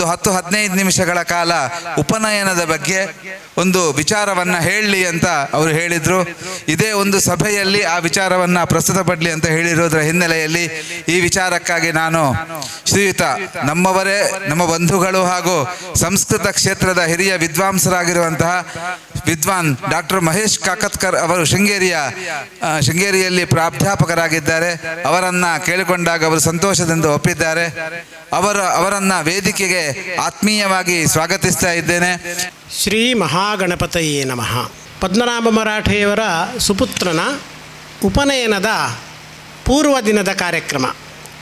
ಒಂದು ಹತ್ತು ಹದಿನೈದು ನಿಮಿಷಗಳ ಕಾಲ ಉಪನಯನದ ಬಗ್ಗೆ ಒಂದು ವಿಚಾರವನ್ನ ಹೇಳಲಿ ಅಂತ ಅವರು ಹೇಳಿದ್ರು. ಇದೇ ಒಂದು ಸಭೆಯಲ್ಲಿ ಆ ವಿಚಾರವನ್ನ ಪ್ರಸ್ತುತಪಡಲಿ ಅಂತ ಹೇಳಿರೋದ್ರ ಹಿನ್ನೆಲೆಯಲ್ಲಿ ಈ ವಿಚಾರಕ್ಕಾಗಿ ನಾನು ಶ್ರೀಯುತ, ನಮ್ಮವರೇ, ನಮ್ಮ ಬಂಧುಗಳು ಹಾಗೂ ಸಂಸ್ಕೃತ ಕ್ಷೇತ್ರದ ಹಿರಿಯ ವಿದ್ವಾಂಸರಾಗಿರುವಂತಹ ವಿದ್ವಾನ್ ಡಾಕ್ಟರ್ ಮಹೇಶ್ ಕಾಕತ್ಕರ್ ಅವರು ಶೃಂಗೇರಿಯ ಶೃಂಗೇರಿಯಲ್ಲಿ ಪ್ರಾಧ್ಯಾಪಕರಾಗಿದ್ದಾರೆ. ಅವರನ್ನ ಕೇಳಿಕೊಂಡಾಗ ಅವರು ಸಂತೋಷದಿಂದ ಒಪ್ಪಿದ್ದಾರೆ. ಅವರ, ಅವರನ್ನ ವೇದಿಕೆಗೆ ಆತ್ಮೀಯವಾಗಿ ಸ್ವಾಗತಿಸ್ತಾ ಇದ್ದೇನೆ. ಶ್ರೀ ಮಹಾಗಣಪತಯೇ ನಮಃ. ಪದ್ಮನಾಭ ಮರಾಠೆಯವರ ಸುಪುತ್ರನ ಉಪನಯನದ ಪೂರ್ವ ದಿನದ ಕಾರ್ಯಕ್ರಮ.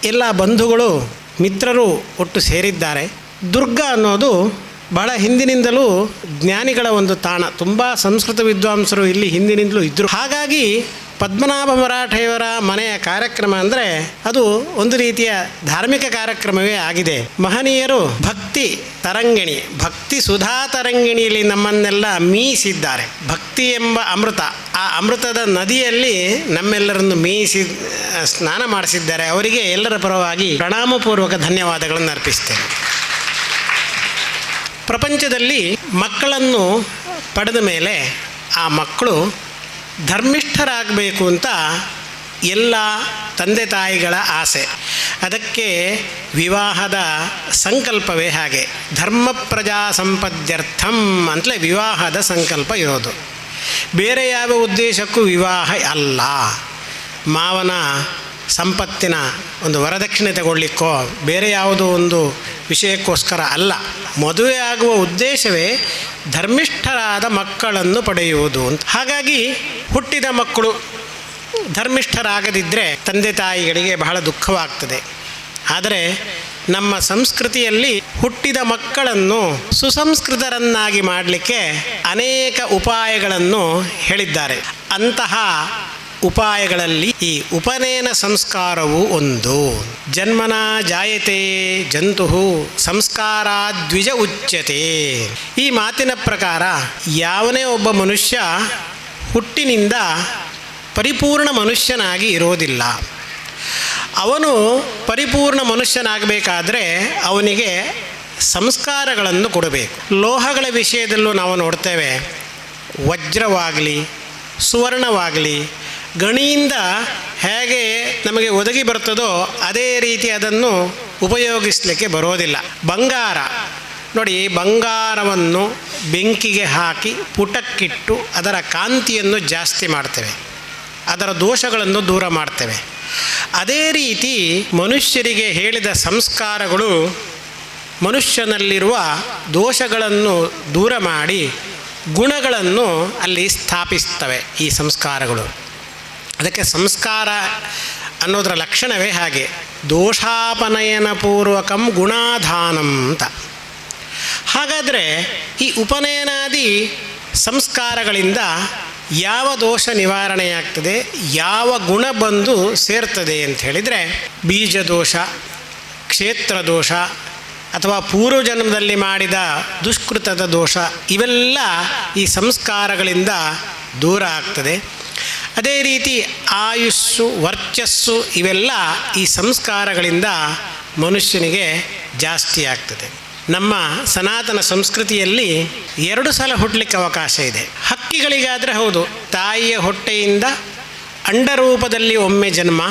ಎಲ್ಲ ಬಂಧುಗಳು, ಮಿತ್ರರು ಒಟ್ಟು ಸೇರಿದ್ದಾರೆ. ದುರ್ಗ ಅನ್ನೋದು ಬಹಳ ಹಿಂದಿನಿಂದಲೂ ಜ್ಞಾನಿಗಳ ಒಂದು ತಾಣ. ತುಂಬ ಸಂಸ್ಕೃತ ವಿದ್ವಾಂಸರು ಇಲ್ಲಿ ಹಿಂದಿನಿಂದಲೂ ಇದ್ದರು ಹಾಗಾಗಿ ಪದ್ಮನಾಭ ಮರಾಠೆಯವರ ಮನೆಯ ಕಾರ್ಯಕ್ರಮ ಅಂದರೆ ಅದು ಒಂದು ರೀತಿಯ ಧಾರ್ಮಿಕ ಕಾರ್ಯಕ್ರಮವೇ ಆಗಿದೆ. ಮಹನೀಯರು ಭಕ್ತಿ ತರಂಗಿಣಿ, ಭಕ್ತಿ ಸುಧಾ ತರಂಗಿಣಿಯಲ್ಲಿ ನಮ್ಮನ್ನೆಲ್ಲ ಮೀಸಿದ್ದಾರೆ. ಭಕ್ತಿ ಎಂಬ ಅಮೃತ, ಆ ಅಮೃತದ ನದಿಯಲ್ಲಿ ನಮ್ಮೆಲ್ಲರನ್ನು ಮೀಸಿ ಸ್ನಾನ ಮಾಡಿಸಿದ್ದಾರೆ. ಅವರಿಗೆ ಎಲ್ಲರ ಪರವಾಗಿ ಪ್ರಣಾಮಪೂರ್ವಕ ಧನ್ಯವಾದಗಳನ್ನು ಅರ್ಪಿಸ್ತೇನೆ. ಪ್ರಪಂಚದಲ್ಲಿ ಮಕ್ಕಳನ್ನು ಪಡೆದ ಮೇಲೆ ಆ ಮಕ್ಕಳು ಧರ್ಮಿಷ್ಠರಾಗಬೇಕು ಅಂತ ಎಲ್ಲ ತಂದೆ ತಾಯಿಗಳ ಆಸೆ. ಅದಕ್ಕೆ ವಿವಾಹದ ಸಂಕಲ್ಪವೇ ಹಾಗೆ. ಧರ್ಮ ಪ್ರಜಾ ಸಂಪದ್ಯರ್ಥಂ ಅಂತಲೇ ವಿವಾಹದ ಸಂಕಲ್ಪ ಇರೋದು. ಬೇರೆ ಯಾವ ಉದ್ದೇಶಕ್ಕೂ ವಿವಾಹ ಅಲ್ಲ. ಮಾವನ ಸಂಪತ್ತಿನ ಒಂದು ವರದಕ್ಷಿಣೆ ತಗೊಳ್ಳಿಕ್ಕೋ ಬೇರೆ ಯಾವುದೋ ಒಂದು ವಿಷಯಕ್ಕೋಸ್ಕರ ಅಲ್ಲ. ಮದುವೆ ಆಗುವ ಉದ್ದೇಶವೇ ಧರ್ಮಿಷ್ಠರಾದ ಮಕ್ಕಳನ್ನು ಪಡೆಯುವುದು ಅಂತ. ಹಾಗಾಗಿ ಹುಟ್ಟಿದ ಮಕ್ಕಳು ಧರ್ಮಿಷ್ಠರಾಗದಿದ್ದರೆ ತಂದೆ ತಾಯಿಗಳಿಗೆ ಬಹಳ ದುಃಖವಾಗ್ತದೆ. ಆದರೆ ನಮ್ಮ ಸಂಸ್ಕೃತಿಯಲ್ಲಿ ಹುಟ್ಟಿದ ಮಕ್ಕಳನ್ನು ಸುಸಂಸ್ಕೃತರನ್ನಾಗಿ ಮಾಡಲಿಕ್ಕೆ ಅನೇಕ ಉಪಾಯಗಳನ್ನು ಹೇಳಿದ್ದಾರೆ. ಅಂತಹ ಉಪಾಯಗಳಲ್ಲಿ ಈ ಉಪನಯನ ಸಂಸ್ಕಾರವು ಒಂದು. ಜನ್ಮನ ಜಾಯತೆ ಜಂತು ಸಂಸ್ಕಾರ ದ್ವಿಜ ಉಚ್ಯತೆ. ಈ ಮಾತಿನ ಪ್ರಕಾರ ಯಾವನೇ ಒಬ್ಬ ಮನುಷ್ಯ ಹುಟ್ಟಿನಿಂದ ಪರಿಪೂರ್ಣ ಮನುಷ್ಯನಾಗಿ ಇರೋದಿಲ್ಲ ಅವನು ಪರಿಪೂರ್ಣ ಮನುಷ್ಯನಾಗಬೇಕಾದ್ರೆ ಅವನಿಗೆ ಸಂಸ್ಕಾರಗಳನ್ನು ಕೊಡಬೇಕು. ಲೋಹಗಳ ವಿಷಯದಲ್ಲೂ ನಾವು ನೋಡ್ತೇವೆ, ವಜ್ರವಾಗಲಿ, ಸುವರ್ಣವಾಗಲಿ, ಗಣಿಯಿಂದ ಹೇಗೆ ನಮಗೆ ಒದಗಿ ಬರ್ತದೋ ಅದೇ ರೀತಿ ಅದನ್ನು ಉಪಯೋಗಿಸಲಿಕ್ಕೆ ಬರೋದಿಲ್ಲ. ಬಂಗಾರ ನೋಡಿ ಬಂಗಾರವನ್ನು ಬೆಂಕಿಗೆ ಹಾಕಿ ಪುಟಕ್ಕಿಟ್ಟು ಅದರ ಕಾಂತಿಯನ್ನು ಜಾಸ್ತಿ ಮಾಡ್ತೇವೆ. ಅದರ ದೋಷಗಳನ್ನು ದೂರ ಮಾಡ್ತೇವೆ. ಅದೇ ರೀತಿ ಮನುಷ್ಯರಿಗೆ ಹೇಳಿದ ಸಂಸ್ಕಾರಗಳು ಮನುಷ್ಯನಲ್ಲಿರುವ ದೋಷಗಳನ್ನು ದೂರ ಮಾಡಿ ಗುಣಗಳನ್ನು ಅಲ್ಲಿ ಸ್ಥಾಪಿಸ್ತವೆ ಈ ಸಂಸ್ಕಾರಗಳು. ಅದಕ್ಕೆ ಸಂಸ್ಕಾರ ಅನ್ನೋದರ ಲಕ್ಷಣವೇ ಹಾಗೆ. ದೋಷಾಪನಯನ ಪೂರ್ವಕಂ ಗುಣಾಧಾನಂ ಅಂತ. ಹಾಗಾದರೆ ಈ ಉಪನಯನಾದಿ ಸಂಸ್ಕಾರಗಳಿಂದ ಯಾವ ದೋಷ ನಿವಾರಣೆಯಾಗ್ತದೆ, ಯಾವ ಗುಣ ಬಂದು ಸೇರ್ತದೆ ಅಂತ ಹೇಳಿದರೆ, ಬೀಜ ದೋಷ, ಕ್ಷೇತ್ರ ದೋಷ, ಅಥವಾ ಪೂರ್ವಜನ್ಮದಲ್ಲಿ ಮಾಡಿದ ದುಷ್ಕೃತದ ದೋಷ, ಇವೆಲ್ಲ ಈ ಸಂಸ್ಕಾರಗಳಿಂದ ದೂರ ಆಗ್ತದೆ. ಅದೇ ರೀತಿ ಆಯುಸ್ಸು, ವರ್ಚಸ್ಸು ಇವೆಲ್ಲ ಈ ಸಂಸ್ಕಾರಗಳಿಂದ ಮನುಷ್ಯನಿಗೆ ಜಾಸ್ತಿ ಆಗ್ತದೆ. ನಮ್ಮ ಸನಾತನ ಸಂಸ್ಕೃತಿಯಲ್ಲಿ ಎರಡು ಸಲ ಹುಟ್ಟಲಿಕ್ಕೆ ಅವಕಾಶ ಇದೆ. ಹಕ್ಕಿಗಳಿಗಾದರೆ ಹೌದು, ತಾಯಿಯ ಹೊಟ್ಟೆಯಿಂದ ಅಂಡರೂಪದಲ್ಲಿ ಒಮ್ಮೆ ಜನ್ಮ,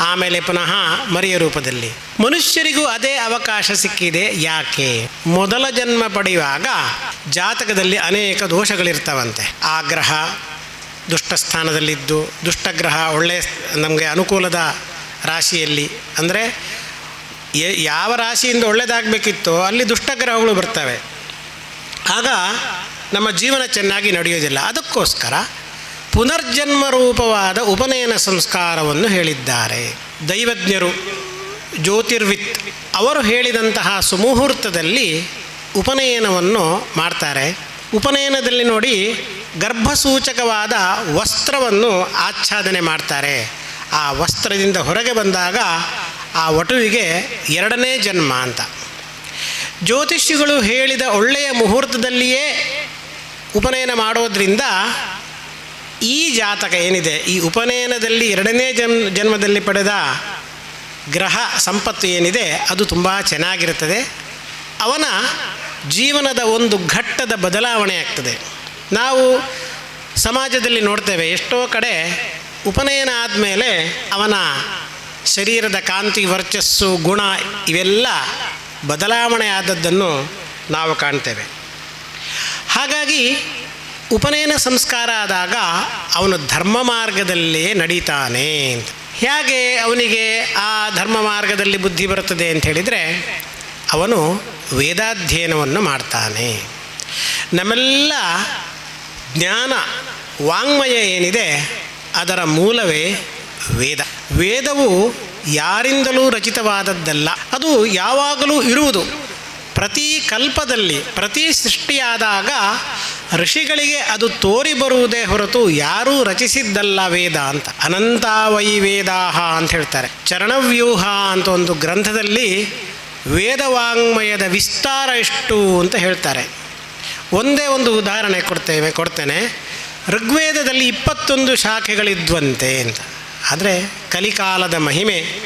ಆಮೇಲೆ ಪುನಃ ಮರಿಯ ರೂಪದಲ್ಲಿ. ಮನುಷ್ಯರಿಗೂ ಅದೇ ಅವಕಾಶ ಸಿಕ್ಕಿದೆ, ಯಾಕೆ? ಮೊದಲ ಜನ್ಮ ಪಡೆಯುವಾಗ ಜಾತಕದಲ್ಲಿ ಅನೇಕ ದೋಷಗಳಿರ್ತಾವಂತೆ. ಆಗ್ರಹ, ದುಷ್ಟಸ್ಥಾನದಲ್ಲಿದ್ದು, ದುಷ್ಟಗ್ರಹ ಒಳ್ಳೆಯ ನಮಗೆ ಅನುಕೂಲದ ರಾಶಿಯಲ್ಲಿ, ಅಂದರೆ ಯಾವ ರಾಶಿಯಿಂದ ಒಳ್ಳೆಯದಾಗಬೇಕಿತ್ತೋ ಅಲ್ಲಿ ದುಷ್ಟಗ್ರಹಗಳು ಬರ್ತವೆ. ಆಗ ನಮ್ಮ ಜೀವನ ಚೆನ್ನಾಗಿ ನಡೆಯೋದಿಲ್ಲ ಅದಕ್ಕೋಸ್ಕರ ಪುನರ್ಜನ್ಮ ರೂಪವಾದ ಉಪನಯನ ಸಂಸ್ಕಾರವನ್ನು ಹೇಳಿದ್ದಾರೆ. ದೈವಜ್ಞರು, ಜ್ಯೋತಿರ್ವಿತ್ ಅವರು ಹೇಳಿದಂತಹ ಸುಮುಹೂರ್ತದಲ್ಲಿ ಉಪನಯನವನ್ನು ಮಾಡ್ತಾರೆ. ಉಪನಯನದಲ್ಲಿ ನೋಡಿ ಗರ್ಭಸೂಚಕವಾದ ವಸ್ತ್ರವನ್ನು ಆಚ್ಛಾದನೆ ಮಾಡ್ತಾರೆ. ಆ ವಸ್ತ್ರದಿಂದ ಹೊರಗೆ ಬಂದಾಗ ಆ ವಟುವಿಗೆ ಎರಡನೇ ಜನ್ಮ ಅಂತ. ಜ್ಯೋತಿಷಿಗಳು ಹೇಳಿದ ಒಳ್ಳೆಯ ಮುಹೂರ್ತದಲ್ಲಿಯೇ ಉಪನಯನ ಮಾಡೋದ್ರಿಂದ ಈ ಜಾತಕ ಏನಿದೆ, ಈ ಉಪನಯನದಲ್ಲಿ ಎರಡನೇ ಜನ್, ಜನ್ಮದಲ್ಲಿ ಪಡೆದ ಗ್ರಹ ಸಂಪತ್ತು ಏನಿದೆ, ಅದು ತುಂಬ ಚೆನ್ನಾಗಿರುತ್ತದೆ. ಅವನ ಜೀವನದ ಒಂದು ಘಟ್ಟದ ಬದಲಾವಣೆ ಆಗ್ತದೆ. ನಾವು ಸಮಾಜದಲ್ಲಿ ನೋಡ್ತೇವೆ, ಎಷ್ಟೋ ಕಡೆ ಉಪನಯನ ಆದಮೇಲೆ ಅವನ ಶರೀರದ ಕಾಂತಿ, ವರ್ಚಸ್ಸು, ಗುಣ ಇವೆಲ್ಲ ಬದಲಾವಣೆ ಆದದ್ದನ್ನು ನಾವು ಕಾಣ್ತೇವೆ. ಹಾಗಾಗಿ ಉಪನಯನ ಸಂಸ್ಕಾರ ಆದಾಗ ಅವನು ಧರ್ಮ ಮಾರ್ಗದಲ್ಲೇ ನಡೀತಾನೆ ಅಂತ. ಹೇಗೆ ಅವನಿಗೆ ಆ ಧರ್ಮ ಮಾರ್ಗದಲ್ಲಿ ಬುದ್ಧಿ ಬರುತ್ತದೆ ಅಂತ ಹೇಳಿದರೆ ಅವನು ವೇದಾಧ್ಯಯನವನ್ನು ಮಾಡ್ತಾನೆ. ನಮ್ಮೆಲ್ಲ ಜ್ಞಾನ, ವಾಂಗ್ಮಯ ಏನಿದೆ ಅದರ ಮೂಲವೇ ವೇದ. ವೇದವು ಯಾರಿಂದಲೂ ರಚಿತವಾದದ್ದಲ್ಲ. ಅದು ಯಾವಾಗಲೂ ಇರುವುದು. ಪ್ರತಿ ಕಲ್ಪದಲ್ಲಿ, ಪ್ರತಿ ಸೃಷ್ಟಿಯಾದಾಗ ಋಷಿಗಳಿಗೆ ಅದು ತೋರಿ ಬರುವುದೇ ಹೊರತು ಯಾರೂ ರಚಿಸಿದ್ದಲ್ಲ ವೇದ ಅಂತ. ಅನಂತಾವೈ ವೇದಾಹ ಅಂತ ಹೇಳ್ತಾರೆ. ಚರಣವ್ಯೂಹ ಅಂತ ಒಂದು ಗ್ರಂಥದಲ್ಲಿ ವೇದವಾಂಗ್ಮಯದ ವಿಸ್ತಾರ ಎಷ್ಟು ಅಂತ ಹೇಳ್ತಾರೆ. ಒಂದೇ ಒಂದು ಉದಾಹರಣೆ ಕೊಡ್ತೇವೆ, ಕೊಡ್ತೇನೆ. ಋಗ್ವೇದದಲ್ಲಿ ಇಪ್ಪತ್ತೊಂದು ಶಾಖೆಗಳಿದ್ವಂತೆ ಅಂತ. ಆದರೆ ಕಲಿಕಾಲದ ಮಹಿಮೆ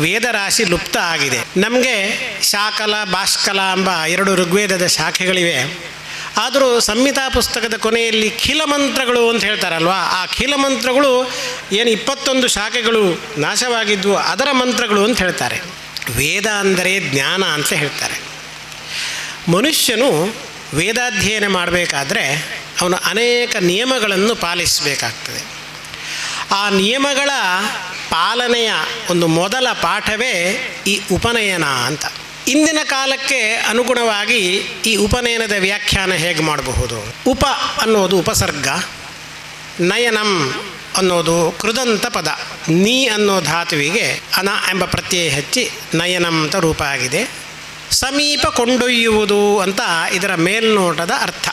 ವೇದರಾಶಿ ಲುಪ್ತ ಆಗಿದೆ. ನಮಗೆ ಶಾಕಲ ಭಾಷ್ಕಲ ಎಂಬ ಎರಡು ಋಗ್ವೇದದ ಶಾಖೆಗಳಿವೆ. ಆದರೂ ಸಂಹಿತಾ ಪುಸ್ತಕದ ಕೊನೆಯಲ್ಲಿ ಖಿಲ ಮಂತ್ರಗಳು ಅಂತ ಹೇಳ್ತಾರಲ್ವಾ? ಆ ಖಿಲ ಮಂತ್ರಗಳು ಏನು ಇಪ್ಪತ್ತೊಂದು ಶಾಖೆಗಳು ನಾಶವಾಗಿದ್ವು ಅದರ ಮಂತ್ರಗಳು ಅಂತ ಹೇಳ್ತಾರೆ. ವೇದ ಅಂದರೆ ಜ್ಞಾನ ಅಂತ ಹೇಳ್ತಾರೆ. ಮನುಷ್ಯನು ವೇದಾಧ್ಯಯನ ಮಾಡಬೇಕಾದ್ರೆ ಅವನು ಅನೇಕ ನಿಯಮಗಳನ್ನು ಪಾಲಿಸಬೇಕಾಗ್ತದೆ. ಆ ನಿಯಮಗಳ ಪಾಲನೆಯ ಒಂದು ಮೊದಲ ಪಾಠವೇ ಈ ಉಪನಯನ ಅಂತ. ಇಂದಿನ ಕಾಲಕ್ಕೆ ಅನುಗುಣವಾಗಿ ಈ ಉಪನಯನದ ವ್ಯಾಖ್ಯಾನ ಹೇಗೆ ಮಾಡಬಹುದು? ಉಪ ಅನ್ನೋದು ಉಪಸರ್ಗ, ನಯನಂ ಅನ್ನೋದು ಕೃದಂತ ಪದ. ನೀ ಅನ್ನೋ ಧಾತುವಿಗೆ ಅನ ಎಂಬ ಪ್ರತ್ಯಯ ಹೆಚ್ಚಿ ನಯನಂ ಅಂತ ರೂಪ ಆಗಿದೆ. ಸಮೀಪ ಕೊಂಡೊಯ್ಯುವುದು ಅಂತ ಇದರ ಮೇಲ್ನೋಟದ ಅರ್ಥ.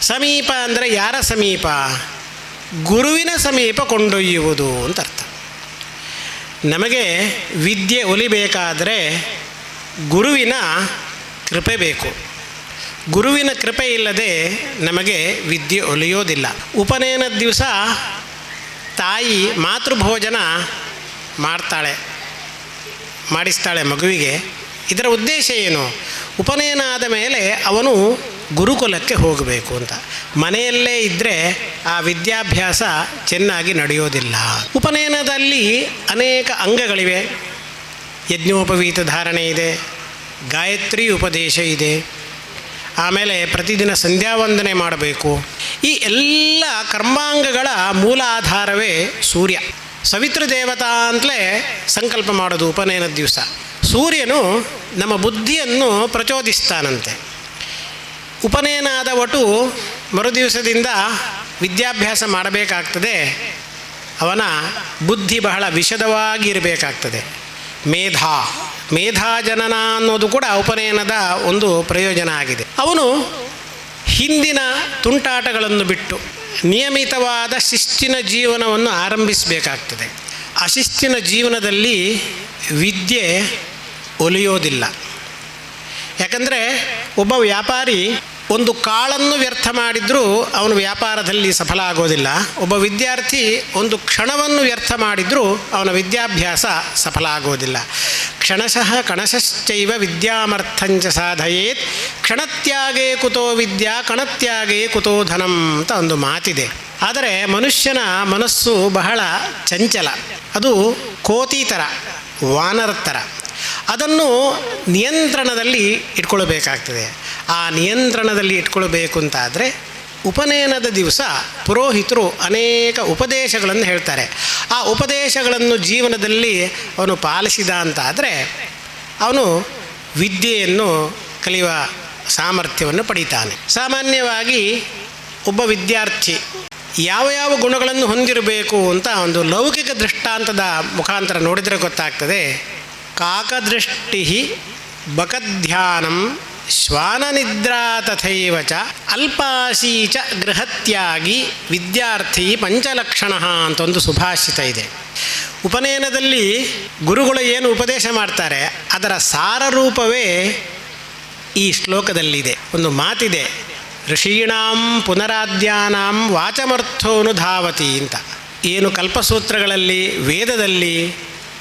ಸಮೀಪ ಅಂದರೆ ಯಾರ ಸಮೀಪ? ಗುರುವಿನ ಸಮೀಪ ಕೊಂಡೊಯ್ಯುವುದು ಅಂತ ಅರ್ಥ. ನಮಗೆ ವಿದ್ಯೆ ಒಲಿಬೇಕಾದರೆ ಗುರುವಿನ ಕೃಪೆ ಬೇಕು. ಗುರುವಿನ ಕೃಪೆ ಇಲ್ಲದೆ ನಮಗೆ ವಿದ್ಯೆ ಒಲಿಯೋದಿಲ್ಲ. ಉಪನಯನ ದಿವಸ ತಾಯಿ ಮಾತೃಭೋಜನ ಮಾಡ್ತಾಳೆ, ಮಾಡಿಸ್ತಾಳೆ ಮಗುವಿಗೆ. ಇದರ ಉದ್ದೇಶ ಏನು? ಉಪನಯನ ಆದ ಮೇಲೆ ಅವನು ಗುರುಕುಲಕ್ಕೆ ಹೋಗಬೇಕು ಅಂತ. ಮನೆಯಲ್ಲೇ ಇದ್ದರೆ ಆ ವಿದ್ಯಾಭ್ಯಾಸ ಚೆನ್ನಾಗಿ ನಡೆಯೋದಿಲ್ಲ. ಉಪನಯನದಲ್ಲಿ ಅನೇಕ ಅಂಗಗಳಿವೆ. ಯಜ್ಞೋಪವೀತ ಧಾರಣೆ ಇದೆ, ಗಾಯತ್ರಿ ಉಪದೇಶ ಇದೆ. ಆಮೇಲೆ ಪ್ರತಿದಿನ ಸಂಧ್ಯಾವಂದನೆ ಮಾಡಬೇಕು. ಈ ಎಲ್ಲ ಕರ್ಮಾಂಗಗಳ ಮೂಲ ಆಧಾರವೇ ಸೂರ್ಯ. ಸವಿತೃ ದೇವತಾ ಅಂತಲೇ ಸಂಕಲ್ಪ ಮಾಡೋದು ಉಪನಯನ ದಿವಸ. ಸೂರ್ಯನು ನಮ್ಮ ಬುದ್ಧಿಯನ್ನು ಪ್ರಚೋದಿಸ್ತಾನಂತೆ. ಉಪನಯನ ಆದ ಒಟ್ಟು ಮರುದಿವಸದಿಂದ ವಿದ್ಯಾಭ್ಯಾಸ ಮಾಡಬೇಕಾಗ್ತದೆ. ಅವನ ಬುದ್ಧಿ ಬಹಳ ವಿಷದವಾಗಿ ಇರಬೇಕಾಗ್ತದೆ ಮೇಧಾ ಮೇಧಾಜನನ ಅನ್ನೋದು ಕೂಡ ಉಪನಯನದ ಒಂದು ಪ್ರಯೋಜನ ಆಗಿದೆ. ಅವನು ಹಿಂದಿನ ತುಂಟಾಟಗಳನ್ನು ಬಿಟ್ಟು ನಿಯಮಿತವಾದ ಶಿಸ್ತಿನ ಜೀವನವನ್ನು ಆರಂಭಿಸಬೇಕಾಗ್ತದೆ. ಅಶಿಸ್ತಿನ ಜೀವನದಲ್ಲಿ ವಿದ್ಯೆ ಒಲಿಯೋದಿಲ್ಲ. ಯಾಕಂದರೆ ಒಬ್ಬ ವ್ಯಾಪಾರಿ ಒಂದು ಕಾಳನ್ನು ವ್ಯರ್ಥ ಮಾಡಿದರೂ ಅವನು ವ್ಯಾಪಾರದಲ್ಲಿ ಸಫಲ ಆಗೋದಿಲ್ಲ ಒಬ್ಬ ವಿದ್ಯಾರ್ಥಿ ಒಂದು ಕ್ಷಣವನ್ನು ವ್ಯರ್ಥ ಮಾಡಿದರೂ ಅವನ ವಿದ್ಯಾಭ್ಯಾಸ ಸಫಲ ಆಗೋದಿಲ್ಲ ಕ್ಷಣಶಃ ಕಣಶಶ್ಚೈವ ವಿದ್ಯಾಮರ್ಥಂಚ ಸಾಧಯೇತ್, ಕ್ಷಣತ್ಯಾಗೇ ಕುತೋ ವಿದ್ಯಾ, ಕಣತ್ಯಾಗೇ ಕುತೋ ಧನಂ ಅಂತ ಒಂದು ಮಾತಿದೆ. ಆದರೆ ಮನುಷ್ಯನ ಮನಸ್ಸು ಬಹಳ ಚಂಚಲ. ಅದು ಕೋತಿ ಥರ ವಾನರ ಥರ ಅದನ್ನು ನಿಯಂತ್ರಣದಲ್ಲಿ ಇಟ್ಕೊಳ್ಬೇಕಾಗ್ತದೆ. ಆ ನಿಯಂತ್ರಣದಲ್ಲಿ ಇಟ್ಕೊಳ್ಬೇಕು ಅಂತಾದರೆ ಉಪನಯನದ ದಿವಸ ಪುರೋಹಿತರು ಅನೇಕ ಉಪದೇಶಗಳನ್ನು ಹೇಳ್ತಾರೆ. ಆ ಉಪದೇಶಗಳನ್ನು ಜೀವನದಲ್ಲಿ ಅವನು ಪಾಲಿಸಿದ ಅಂತಾದರೆ ಅವನು ವಿದ್ಯೆಯನ್ನು ಕಲಿಯುವ ಸಾಮರ್ಥ್ಯವನ್ನು ಪಡೀತಾನೆ. ಸಾಮಾನ್ಯವಾಗಿ ಒಬ್ಬ ವಿದ್ಯಾರ್ಥಿ ಯಾವ ಯಾವ ಗುಣಗಳನ್ನು ಹೊಂದಿರಬೇಕು ಅಂತ ಒಂದು ಲೌಕಿಕ ದೃಷ್ಟಾಂತದ ಮುಖಾಂತರ ನೋಡಿದರೆ ಗೊತ್ತಾಗ್ತದೆ. ಕಾಕದೃಷ್ಟಿ ಬಕಧ್ಯಾನಂ ಶ್ವಾನನಿದ್ರಾ ತಥೈವ ಚ ಅಲ್ಪಾಶೀ ಚ ಗೃಹತ್ಯಾಗಿ ವಿದ್ಯಾರ್ಥಿ ಪಂಚಲಕ್ಷಣ ಅಂತ ಒಂದು ಸುಭಾಷಿತ ಇದೆ. ಉಪನಯನದಲ್ಲಿ ಗುರುಗಳು ಏನು ಉಪದೇಶ ಮಾಡ್ತಾರೆ, ಅದರ ಸಾರರೂಪವೇ ಈ ಶ್ಲೋಕದಲ್ಲಿದೆ. ಒಂದು ಮಾತಿದೆ, ಋಷೀಣಾಂ ಪುನರಾಧ್ಯಾನಾಂ ವಾಚಮರ್ಥೋನು ಧಾವತಿ ಅಂತ. ಏನು ಕಲ್ಪಸೂತ್ರಗಳಲ್ಲಿ, ವೇದದಲ್ಲಿ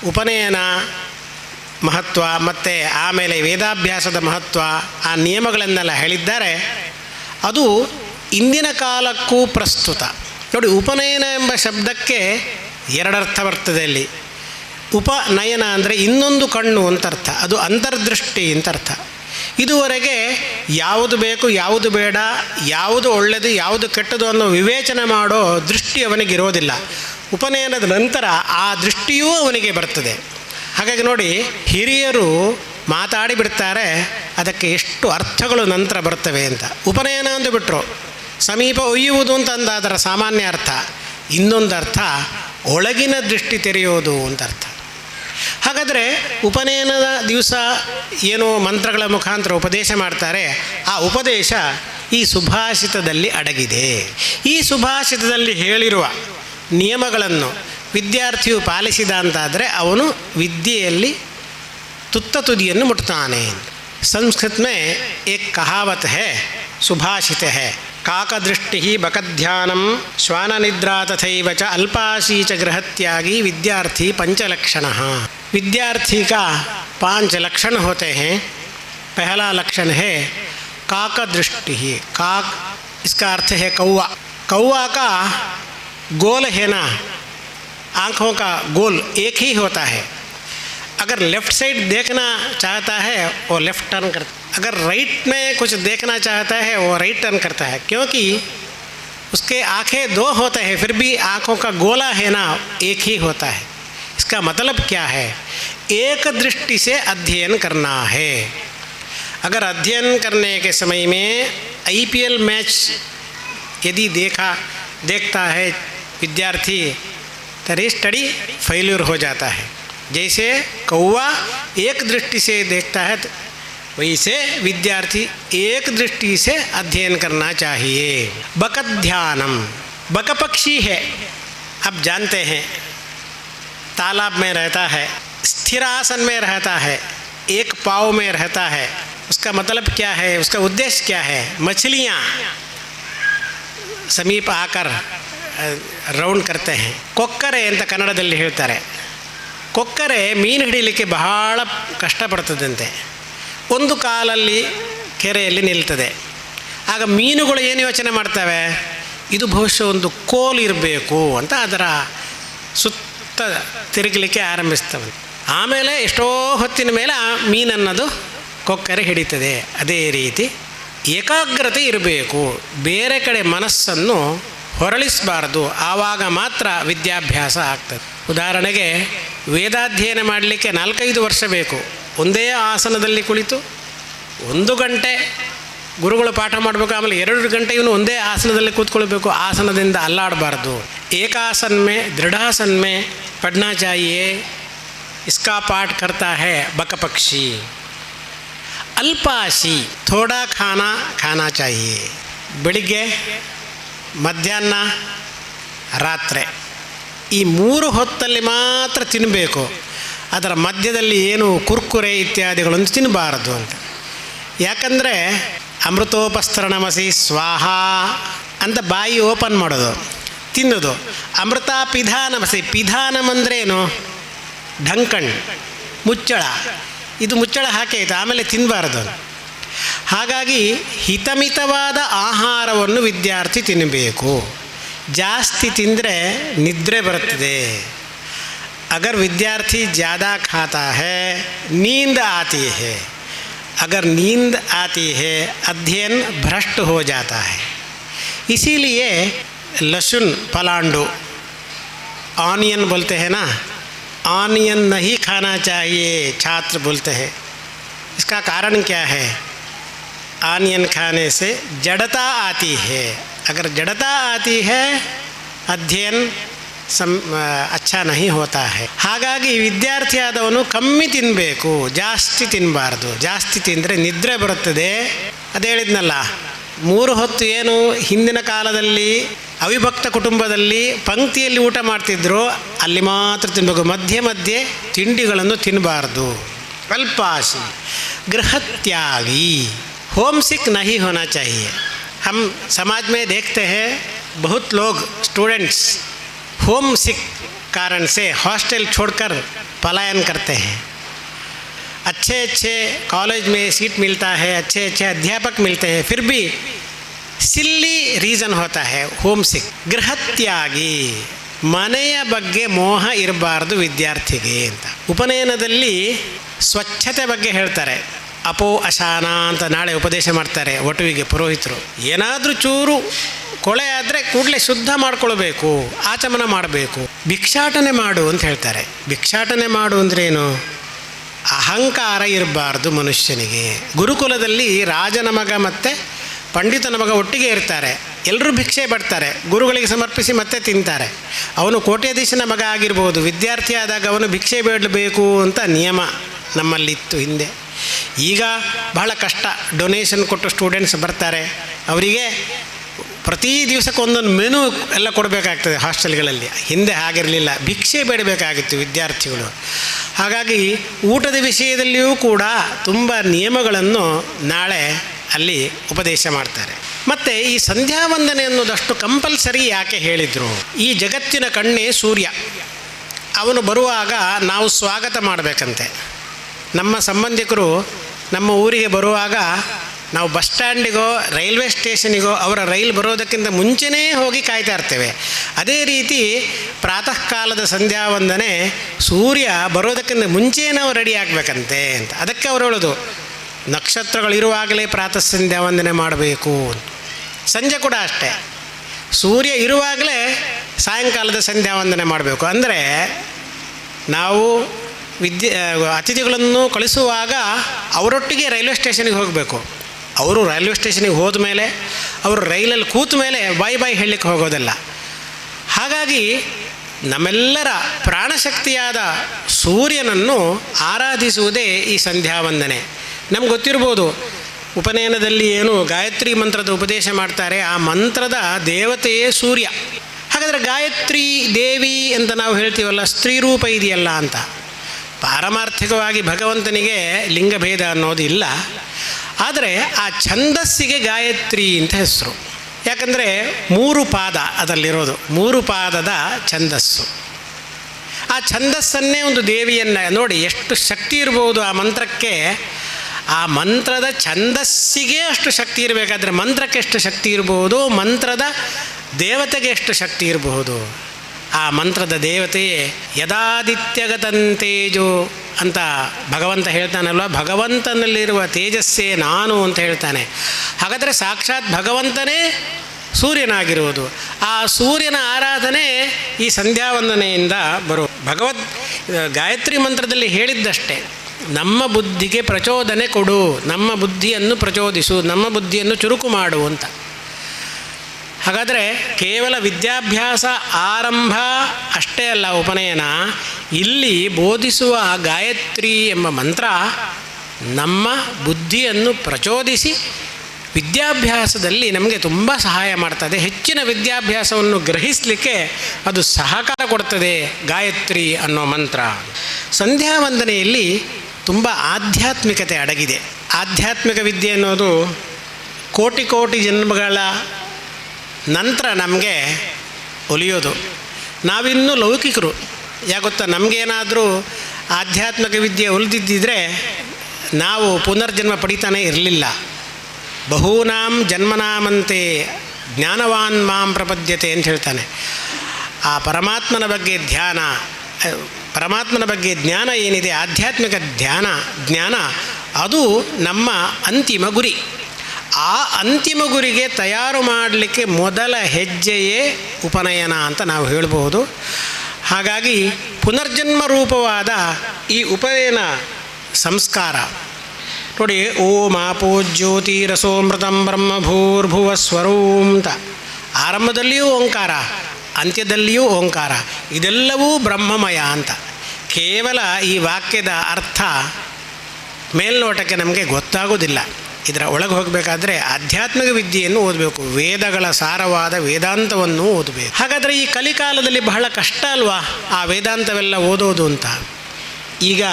ಉಪನಯನ ಮಹತ್ವ ಮತ್ತು ಆಮೇಲೆ ವೇದಾಭ್ಯಾಸದ ಮಹತ್ವ ಆ ನಿಯಮಗಳನ್ನೆಲ್ಲ ಹೇಳಿದ್ದಾರೆ. ಅದು ಇಂದಿನ ಕಾಲಕ್ಕೂ ಪ್ರಸ್ತುತ. ನೋಡಿ, ಉಪನಯನ ಎಂಬ ಶಬ್ದಕ್ಕೆ ಎರಡರ್ಥ ಬರ್ತದೆ ಅಲ್ಲಿ. ಉಪನಯನ ಅಂದರೆ ಇನ್ನೊಂದು ಕಣ್ಣು ಅಂತ ಅರ್ಥ. ಅದು ಅಂತರ್ದೃಷ್ಟಿ ಅಂತ ಅರ್ಥ. ಇದುವರೆಗೆ ಯಾವುದು ಬೇಕು, ಯಾವುದು ಬೇಡ, ಯಾವುದು ಒಳ್ಳೆಯದು ಯಾವುದು ಕೆಟ್ಟದು ಅನ್ನೋ ವಿವೇಚನೆ ಮಾಡೋ ದೃಷ್ಟಿ ಅವನಿಗಿರೋದಿಲ್ಲ. ಉಪನಯನದ ನಂತರ ಆ ದೃಷ್ಟಿಯೂ ಅವನಿಗೆ ಬರ್ತದೆ. ಹಾಗಾಗಿ ನೋಡಿ, ಹಿರಿಯರು ಮಾತಾಡಿ ಬಿಡ್ತಾರೆ, ಅದಕ್ಕೆ ಎಷ್ಟು ಅರ್ಥಗಳು ನಂತರ ಬರ್ತವೆ ಅಂತ. ಉಪನಯನ ಅಂದು ಬಿಟ್ಟರು ಸಮೀಪ ಒಯ್ಯುವುದು ಅಂತ ಅಂದ, ಅದರ ಸಾಮಾನ್ಯ ಅರ್ಥ. ಇನ್ನೊಂದು ಅರ್ಥ, ಒಳಗಿನ ದೃಷ್ಟಿ ತೆರೆಯೋದು ಅಂತ ಅರ್ಥ. ಹಾಗಾದರೆ ಉಪನಯನದ ದಿವಸ ಏನು ಮಂತ್ರಗಳ ಮುಖಾಂತರ ಉಪದೇಶ ಮಾಡ್ತಾರೆ. ಆ ಉಪದೇಶ ಈ ಸುಭಾಷಿತದಲ್ಲಿ ಅಡಗಿದೆ. ಈ ಸುಭಾಷಿತದಲ್ಲಿ ಹೇಳಿರುವ ನಿಯಮಗಳನ್ನು ವಿದ್ಯಾರ್ಥಿಯು ಪಾಲಿಸಿದ ಅಂತಾದರೆ ಅವನು ವಿದ್ಯೆಯಲ್ಲಿ ತುತ್ತ ತುದಿಯನ್ನು ಮುಟ್ತಾನೆ संस्कृत में एक कहावत है सुभाषित है काकदृष्टि बकध्यानम श्वान निद्रा तथैव च अल्पाशी च गृहत्यागी विद्यार्थी पंचलक्षण विद्यार्थी का पांच लक्षण होते हैं पहला लक्षण है काक दृष्टि काक इसका अर्थ है कौवा कौवा का गोल है ना आँखों का गोल एक ही होता है। अगर लेफ़्ट साइड देखना चाहता है, वो लेफ़्ट टर्न कर, अगर राइट में कुछ देखना चाहता है, वो राइट टर्न करता है, क्योंकि उसके आँखें दो होते हैं, फिर भी आँखों का गोला है ना, एक ही होता है। इसका मतलब क्या है? एक दृष्टि से अध्ययन करना है। अगर अध्ययन करने के समय में आईपीएल मैच यदि देखा, देखता है विद्यार्थी तरी स्टडी फेल्यूर हो जाता है। जैसे कौवा एक दृष्टि से देखता है तो वैसे विद्यार्थी एक दृष्टि से अध्ययन करना चाहिए। बक ध्यानम बक पक्षी है। आप जानते हैं, तालाब में रहता है स्थिर आसन में रहता है, एक पाव में रहता है। उसका मतलब क्या है? उसका उद्देश्य क्या है? मछलियाँ। समीप आकर ರೌಂಡ್ ಕರ್ತೆ. ಕೊಕ್ಕರೆ ಅಂತ ಕನ್ನಡದಲ್ಲಿ ಹೇಳ್ತಾರೆ. ಕೊಕ್ಕರೆ ಮೀನು ಹಿಡಿಯಲಿಕ್ಕೆ ಬಹಳ ಕಷ್ಟಪಡ್ತದಂತೆ. ಒಂದು ಕಾಲಲ್ಲಿ ಕೆರೆಯಲ್ಲಿ ನಿಲ್ತದೆ. ಆಗ ಮೀನುಗಳು ಏನು ಯೋಚನೆ ಮಾಡ್ತವೆ? ಇದು ಬಹುಶಃ ಒಂದು ಕೋಲ್ ಇರಬೇಕು ಅಂತ ಅದರ ಸುತ್ತ ತಿರುಗಲಿಕ್ಕೆ ಆರಂಭಿಸ್ತವೆ. ಆಮೇಲೆ ಎಷ್ಟೋ ಹೊತ್ತಿನ ಮೇಲೆ ಆ ಮೀನನ್ನದು ಕೊಕ್ಕರೆ ಹಿಡಿತದೆ. ಅದೇ ರೀತಿ ಏಕಾಗ್ರತೆ ಇರಬೇಕು. ಬೇರೆ ಕಡೆ ಮನಸ್ಸನ್ನು ಹೊರಳಿಸಬಾರ್ದು. ಆವಾಗ ಮಾತ್ರ ವಿದ್ಯಾಭ್ಯಾಸ ಆಗ್ತದೆ. ಉದಾಹರಣೆಗೆ, ವೇದಾಧ್ಯಯನ ಮಾಡಲಿಕ್ಕೆ ನಾಲ್ಕೈದು ವರ್ಷ ಬೇಕು. ಒಂದೇ ಆಸನದಲ್ಲಿ ಕುಳಿತು, ಒಂದು ಗಂಟೆ ಗುರುಗಳು ಪಾಠ ಮಾಡಬೇಕು, ಆಮೇಲೆ ಎರಡು ಗಂಟೆ ಇವನು ಒಂದೇ ಆಸನದಲ್ಲಿ ಕೂತ್ಕೊಳ್ಬೇಕು. ಆಸನದಿಂದ ಅಲ್ಲಾಡಬಾರ್ದು. ಏಕಾಸನ್ಮೆ, ದೃಢಾಸನ್ಮೆ ಪಡ್ನಾಚಾಯಿಯೇ ಇಸ್ಕಾ ಪಾಠ ಕರ್ತಾ ಹೇ ಬಕಪಕ್ಷಿ. ಅಲ್ಪಾಶಿ, ಥೋಡಾ ಖಾನಾ ಖಾನಾಚಾಯಿಯೇ ಬೆಳಿಗ್ಗೆ ಮಧ್ಯಾಹ್ನ, ರಾತ್ರಿ. ಈ ಮೂರು ಹೊತ್ತಲ್ಲಿ ಮಾತ್ರ ತಿನ್ನಬೇಕು ಅದರ ಮಧ್ಯದಲ್ಲಿ ಏನು ಕುರ್ಕುರೆ ಇತ್ಯಾದಿಗಳನ್ನು ತಿನ್ನಬಾರದು ಅಂತ. ಯಾಕಂದರೆ ಅಮೃತೋಪಸ್ತರಣಮಸಿ ಸ್ವಾಹ ಅಂತ ಬಾಯಿ ಓಪನ್ ಮಾಡೋದು, ತಿನ್ನೋದು. ಅಮೃತ ಪಿಧಾನಮಸಿ ಪಿಧಾನಮ್ ಏನು? ಢಂಕಣ್, ಮುಚ್ಚಳ. ಇದು ಮುಚ್ಚಳ ಹಾಕಿ ಆಯಿತು, ಆಮೇಲೆ ತಿನ್ನಬಾರ್ದು ಹಾಗಾಗಿ ಹಿತಮಿತವಾದ ಆಹಾರವನ್ನು ವಿದ್ಯಾರ್ಥಿ ತಿನ್ನಬೇಕು ಜಾಸ್ತಿ ತಿಂದರೆ ನಿದ್ರೆ ಬರುತ್ತದೆ अगर विद्यार्थी ज़्यादा खाता है नींद आती है अगर नींद आती है अध्ययन भ्रष्ट हो जाता है इसीलिए लहसुन पलांडू ऑनियन बोलते हैं ना ऑनियन नहीं खाना चाहिए छात्र बोलते हैं इसका कारण क्या है ऑनियन खाने से जड़ता आती है अगर जड़ता आती है अध्ययन ಸಂ ಅಚ್ಚ ನಹಿ ಹೋತಾ ಹೈ ಹಾಗಾಗಿ ವಿದ್ಯಾರ್ಥಿ ಆದವನು ಕಮ್ಮಿ ತಿನ್ನಬೇಕು ಜಾಸ್ತಿ ತಿನ್ನಬಾರ್ದು ಜಾಸ್ತಿ ತಿಂದರೆ ನಿದ್ರೆ ಬರುತ್ತದೆ ಅದು ಹೇಳಿದ್ನಲ್ಲ ಮೂರು ಹೊತ್ತು ಏನು ಹಿಂದಿನ ಕಾಲದಲ್ಲಿ ಅವಿಭಕ್ತ ಕುಟುಂಬದಲ್ಲಿ ಪಂಕ್ತಿಯಲ್ಲಿ ಊಟ ಮಾಡ್ತಿದ್ರು ಅಲ್ಲಿ ಮಾತ್ರ ತಿನ್ನಬೇಕು ಮಧ್ಯೆ ಮಧ್ಯೆ ತಿಂಡಿಗಳನ್ನು ತಿನ್ನಬಾರ್ದು ಅಲ್ಪಾಶಿ ಗೃಹತ್ಯಾಗಿ होम सिक नहीं होना चाहिए हम समाज में देखते हैं बहुत लोग स्टूडेंट्स होम सिक कारण से हॉस्टल छोड़कर पलायन करते हैं अच्छे अच्छे कॉलेज में सीट मिलता है अच्छे अच्छे अध्यापक मिलते हैं फिर भी ಸಿಲ್ಲಿ ರೀಸನ್ ಹೋತಾ ಹೇ ಹೋಮ್ ಸಿಕ್ ಗೃಹತ್ಯಾಗಿ ಮನೆಯ ಬಗ್ಗೆ ಮೋಹ ಇರಬಾರ್ದು ವಿದ್ಯಾರ್ಥಿಗೆ ಅಂತ ಉಪನಯನದಲ್ಲಿ ಸ್ವಚ್ಛತೆ ಬಗ್ಗೆ ಹೇಳ್ತಾರೆ ಅಪೋ ಅಶಾನ ಅಂತ ನಾಳೆ ಉಪದೇಶ ಮಾಡ್ತಾರೆ ವಟುವಿಗೆ ಪುರೋಹಿತರು. ಏನಾದರೂ ಚೂರು ಕೊಳೆ ಆದರೆ ಕೂಡಲೇ ಶುದ್ಧ ಮಾಡ್ಕೊಳ್ಬೇಕು, ಆಚಮನ ಮಾಡಬೇಕು. ಭಿಕ್ಷಾಟನೆ ಮಾಡು ಅಂತ ಹೇಳ್ತಾರೆ. ಭಿಕ್ಷಾಟನೆ ಮಾಡು ಅಂದ್ರೇನು? ಅಹಂಕಾರ ಇರಬಾರ್ದು ಮನುಷ್ಯನಿಗೆ. ಗುರುಕುಲದಲ್ಲಿ ರಾಜನ ಮಗ ಮತ್ತು ಪಂಡಿತನ ಮಗ ಒಟ್ಟಿಗೆ ಇರ್ತಾರೆ. ಎಲ್ಲರೂ ಭಿಕ್ಷೆ ಪಡ್ತಾರೆ. ಗುರುಗಳಿಗೆ ಸಮರ್ಪಿಸಿ ಮತ್ತೆ ತಿಂತಾರೆ. ಅವನು ಕೋಟ್ಯಾಧೀಶನ ಮಗ ಆಗಿರ್ಬೋದು ವಿದ್ಯಾರ್ಥಿ ಆದಾಗ ಅವನು ಭಿಕ್ಷೆ ಬೇಡಬೇಕು ಅಂತ ನಿಯಮ. ನಮ್ಮಲ್ಲಿತ್ತು ಹಿಂದೆ. ಈಗ ಬಹಳ ಕಷ್ಟ. ಡೊನೇಷನ್ ಕೊಟ್ಟು ಸ್ಟೂಡೆಂಟ್ಸ್ ಬರ್ತಾರೆ. ಅವರಿಗೆ ಪ್ರತಿ ದಿವಸಕ್ಕೆ ಒಂದೊಂದು ಮೆನು ಎಲ್ಲ ಕೊಡಬೇಕಾಗ್ತದೆ ಹಾಸ್ಟೆಲ್ಗಳಲ್ಲಿ ಹಿಂದೆ ಹಾಗಿರಲಿಲ್ಲ. ಭಿಕ್ಷೆ ಬೇಡಬೇಕಾಗಿತ್ತು ವಿದ್ಯಾರ್ಥಿಗಳು. ಹಾಗಾಗಿ ಊಟದ ವಿಷಯದಲ್ಲಿಯೂ ಕೂಡ ತುಂಬ ನಿಯಮಗಳನ್ನು ನಾಳೆ ಅಲ್ಲಿ ಉಪದೇಶ ಮಾಡ್ತಾರೆ. ಮತ್ತು ಈ ಸಂಧ್ಯಾ ವಂದನೆ ಅನ್ನೋದಷ್ಟು ಕಂಪಲ್ಸರಿ ಯಾಕೆ ಹೇಳಿದರು? ಈ ಜಗತ್ತಿನ ಕಣ್ಣೇ ಸೂರ್ಯ. ಅವನು ಬರುವಾಗ ನಾವು ಸ್ವಾಗತ ಮಾಡಬೇಕಂತೆ. ನಮ್ಮ ಸಂಬಂಧಿಕರು ನಮ್ಮ ಊರಿಗೆ ಬರುವಾಗ ನಾವು ಬಸ್ ಸ್ಟ್ಯಾಂಡಿಗೋ, ರೈಲ್ವೆ ಸ್ಟೇಷನಿಗೋ ಅವರ ರೈಲ್ ಬರೋದಕ್ಕಿಂತ ಮುಂಚೆನೇ ಹೋಗಿ ಕಾಯ್ತಾ ಇರ್ತೇವೆ. ಅದೇ ರೀತಿ ಪ್ರಾತಃ ಕಾಲದ ಸಂಧ್ಯಾ ವಂದನೆ ಸೂರ್ಯ ಬರೋದಕ್ಕಿಂತ ಮುಂಚೆ ನಾವು ರೆಡಿ ಆಗಬೇಕಂತೆ ಅಂತ. ಅದಕ್ಕೆ ಅವರು ಹೇಳೋದು, ನಕ್ಷತ್ರಗಳಿರುವಾಗಲೇ ಪ್ರಾತಃ ಸಂಧ್ಯಾ ವಂದನೆ ಮಾಡಬೇಕು ಸಂಜೆ ಕೂಡ ಅಷ್ಟೇ. ಸೂರ್ಯ ಇರುವಾಗಲೇ ಸಾಯಂಕಾಲದ ಸಂಧ್ಯಾ ವಂದನೆ ಮಾಡಬೇಕು. ಅಂದರೆ ನಾವು ವಿದ್ಯೆ ಅತಿಥಿಗಳನ್ನು ಕಳಿಸುವಾಗ ಅವರೊಟ್ಟಿಗೆ ರೈಲ್ವೆ ಸ್ಟೇಷನಿಗೆ ಹೋಗಬೇಕು. ಅವರು ರೈಲ್ವೆ ಸ್ಟೇಷನಿಗೆ ಹೋದ ಮೇಲೆ, ಅವರು ರೈಲಲ್ಲಿ ಕೂತ ಮೇಲೆ ಬಾಯ್ ಬಾಯ್ ಹೇಳಲಿಕ್ಕೆ ಹೋಗೋದಲ್ಲ. ಹಾಗಾಗಿ ನಮ್ಮೆಲ್ಲರ ಪ್ರಾಣಶಕ್ತಿಯಾದ ಸೂರ್ಯನನ್ನು ಆರಾಧಿಸುವುದೇ ಈ ಸಂಧ್ಯಾ ವಂದನೆ ನಮ್ಗೆ ಗೊತ್ತಿರ್ಬೋದು, ಉಪನಯನದಲ್ಲಿ ಏನು ಗಾಯತ್ರಿ ಮಂತ್ರದ ಉಪದೇಶ ಮಾಡ್ತಾರೆ, ಆ ಮಂತ್ರದ ದೇವತೆಯೇ ಸೂರ್ಯ. ಹಾಗಾದರೆ ಗಾಯತ್ರಿ ದೇವಿ ಅಂತ ನಾವು ಹೇಳ್ತೀವಲ್ಲ ಸ್ತ್ರೀ ರೂಪ ಇದೆಯಲ್ಲ ಅಂತ. ಪಾರಮಾರ್ಥಿಕವಾಗಿ ಭಗವಂತನಿಗೆ ಲಿಂಗಭೇದ ಅನ್ನೋದು ಇಲ್ಲ. ಆದರೆ ಆ ಛಂದಸ್ಸಿಗೆ ಗಾಯತ್ರಿ ಅಂತ ಹೆಸರು. ಯಾಕಂದರೆ ಮೂರು ಪಾದ ಅದರಲ್ಲಿರೋದು. ಮೂರು ಪಾದದ ಛಂದಸ್ಸು. ಆ ಛಂದಸ್ಸನ್ನೇ ಒಂದು ದೇವಿಯನ್ನು ನೋಡಿ ಎಷ್ಟು ಶಕ್ತಿ ಇರ್ಬೋದು ಆ ಮಂತ್ರಕ್ಕೆ. ಆ ಮಂತ್ರದ ಛಂದಸ್ಸಿಗೆ ಅಷ್ಟು ಶಕ್ತಿ ಇರಬೇಕಾದ್ರೆ ಮಂತ್ರಕ್ಕೆ ಎಷ್ಟು ಶಕ್ತಿ ಇರಬಹುದು ಮಂತ್ರದ ದೇವತೆಗೆ ಎಷ್ಟು ಶಕ್ತಿ ಇರಬಹುದು ಆ ಮಂತ್ರದ ದೇವತೆಯೇ ಯದಾದಿತ್ಯಗತಂತೇಜು ಅಂತ ಭಗವಂತ ಹೇಳ್ತಾನಲ್ವ? ಭಗವಂತನಲ್ಲಿರುವ ತೇಜಸ್ಸೇ ನಾನು ಅಂತ ಹೇಳ್ತಾನೆ. ಹಾಗಾದರೆ ಸಾಕ್ಷಾತ್ ಭಗವಂತನೇ ಸೂರ್ಯನಾಗಿರುವುದು. ಆ ಸೂರ್ಯನ ಆರಾಧನೆ ಈ ಸಂಧ್ಯಾವಂದನೆಯಿಂದ ಬರು ಭಗವದ್ ಗಾಯತ್ರಿ ಮಂತ್ರದಲ್ಲಿ ಹೇಳಿದ್ದಷ್ಟೇ. ನಮ್ಮ ಬುದ್ಧಿಗೆ ಪ್ರಚೋದನೆ ಕೊಡು, ನಮ್ಮ ಬುದ್ಧಿಯನ್ನು ಪ್ರಚೋದಿಸು, ನಮ್ಮ ಬುದ್ಧಿಯನ್ನು ಚುರುಕು ಮಾಡು ಅಂತ. ಹಾಗಾದರೆ ಕೇವಲ ವಿದ್ಯಾಭ್ಯಾಸ ಆರಂಭ ಅಷ್ಟೇ ಅಲ್ಲ ಉಪನಯನ, ಇಲ್ಲಿ ಬೋಧಿಸುವ ಗಾಯತ್ರಿ ಎಂಬ ಮಂತ್ರ ನಮ್ಮ ಬುದ್ಧಿಯನ್ನು ಪ್ರಚೋದಿಸಿ ವಿದ್ಯಾಭ್ಯಾಸದಲ್ಲಿ ನಮಗೆ ತುಂಬ ಸಹಾಯ ಮಾಡ್ತದೆ. ಹೆಚ್ಚಿನ ವಿದ್ಯಾಭ್ಯಾಸವನ್ನು ಗ್ರಹಿಸಲಿಕ್ಕೆ ಅದು ಸಹಕಾರ ಕೊಡ್ತದೆ ಗಾಯತ್ರಿ ಅನ್ನೋ ಮಂತ್ರ. ಸಂಧ್ಯಾ ವಂದನೆಯಲ್ಲಿ ತುಂಬ ಆಧ್ಯಾತ್ಮಿಕತೆ ಅಡಗಿದೆ. ಆಧ್ಯಾತ್ಮಿಕ ವಿದ್ಯೆ ಅನ್ನೋದು ಕೋಟಿ ಕೋಟಿ ಜನ್ಮಗಳ ನಂತರ ನಮಗೆ ಒಲಿಯೋದು. ನಾವಿನ್ನೂ ಲೌಕಿಕರು. ಯಾಕೆ ಗೊತ್ತಾ, ನಮಗೇನಾದರೂ ಆಧ್ಯಾತ್ಮಿಕ ವಿದ್ಯೆ ಒಲಿದಿದ್ದಿದ್ರೆ ನಾವು ಪುನರ್ಜನ್ಮ ಪಡಿತಾನೆ ಇರಲಿಲ್ಲ. ಬಹೂನಾಂ ಜನ್ಮನಾಮಂತೆ ಜ್ಞಾನವಾನ್ ಮಾಂ ಪ್ರಪದ್ಯತೆ ಅಂತ ಹೇಳ್ತಾನೆ. ಆ ಪರಮಾತ್ಮನ ಬಗ್ಗೆ ಧ್ಯಾನ ಪರಮಾತ್ಮನ ಬಗ್ಗೆ ಜ್ಞಾನ ಏನಿದೆ, ಆಧ್ಯಾತ್ಮಿಕ ಧ್ಯಾನ, ಜ್ಞಾನ, ಅದು ನಮ್ಮ ಅಂತಿಮ ಗುರಿ. ಆ ಅಂತಿಮ ಗುರಿಗೆ ತಯಾರು ಮಾಡಲಿಕ್ಕೆ ಮೊದಲ ಹೆಜ್ಜೆಯೇ ಉಪನಯನ ಅಂತ ನಾವು ಹೇಳಬಹುದು. ಹಾಗಾಗಿ ಪುನರ್ಜನ್ಮ ರೂಪವಾದ ಈ ಉಪನಯನ ಸಂಸ್ಕಾರ. ನೋಡಿ ಓಂ ಆಪೋ ಜ್ಯೋತಿ ರಸೋಮೃತಂ ಬ್ರಹ್ಮ ಭೂರ್ಭುವ ಸ್ವರೂಂ ಅಂತ. ಆರಂಭದಲ್ಲಿಯೂ ಓಂಕಾರ, ಅಂತ್ಯದಲ್ಲಿಯೂ ಓಂಕಾರ, ಇದೆಲ್ಲವೂ ಬ್ರಹ್ಮಮಯ ಅಂತ. ಕೇವಲ ಈ ವಾಕ್ಯದ ಅರ್ಥ ಮೇಲ್ನೋಟಕ್ಕೆ ನಮಗೆ ಗೊತ್ತಾಗೋದಿಲ್ಲ. ಇದರ ಒಳಗೆ ಹೋಗಬೇಕಾದ್ರೆ ಆಧ್ಯಾತ್ಮಿಕ ವಿದ್ಯೆಯನ್ನು ಓದಬೇಕು, ವೇದಗಳ ಸಾರವಾದ ವೇದಾಂತವನ್ನು ಓದಬೇಕು. ಹಾಗಾದರೆ ಈ ಕಲಿಕಾಲದಲ್ಲಿ ಬಹಳ ಕಷ್ಟ ಅಲ್ವಾ ಆ ವೇದಾಂತವೆಲ್ಲ ಓದೋದು ಅಂತ? ಈಗ